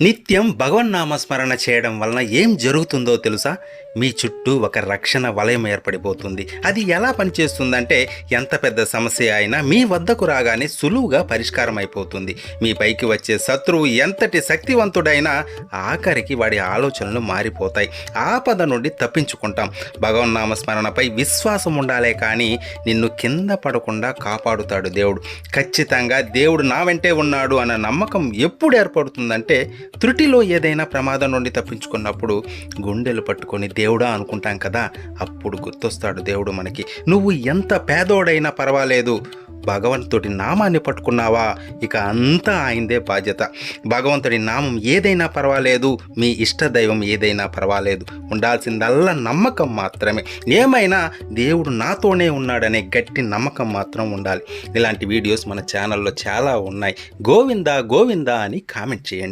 నిత్యం భగవన్నామస్మరణ చేయడం వలన ఏం జరుగుతుందో తెలుసా? మీ చుట్టూ ఒక రక్షణ వలయం ఏర్పడిపోతుంది. అది ఎలా పనిచేస్తుందంటే ఎంత పెద్ద సమస్య అయినా మీ వద్దకు రాగానే సులువుగా పరిష్కారం అయిపోతుంది మీ పైకి వచ్చే శత్రువు ఎంతటి శక్తివంతుడైనా ఆఖరికి వాడి ఆలోచనలు మారిపోతాయి. ఆపద నుండి తప్పించుకుంటాం. భగవన్నామస్మరణపై విశ్వాసం ఉండాలే కానీ నిన్ను కింద పడకుండా కాపాడుతాడు దేవుడు. ఖచ్చితంగా దేవుడు నా వెంటే ఉన్నాడు అన్న నమ్మకం ఎప్పుడు ఏర్పడుతుందంటే త్రుటిలో ఏదైనా ప్రమాదం నుండి తప్పించుకున్నప్పుడు గుండెలు పట్టుకొని దేవుడా అనుకుంటాం కదా అప్పుడు గుర్తొస్తాడు దేవుడు మనకి. నువ్వు ఎంత పేదోడైనా పర్వాలేదు భగవంతుడి నామాన్ని పట్టుకున్నావా? ఇక అంతా ఆయనదే బాధ్యత. భగవంతుడి నామం ఏదైనా పర్వాలేదు మీ ఇష్ట దైవం ఏదైనా పర్వాలేదు. ఉండాల్సిందల్లా నమ్మకం మాత్రమే. ఏమైనా దేవుడు నాతోనే ఉన్నాడనే గట్టి నమ్మకం మాత్రం ఉండాలి. ఇలాంటి వీడియోస్ మన ఛానల్లో చాలా ఉన్నాయి. గోవిందా గోవిందా అని కామెంట్ చేయండి.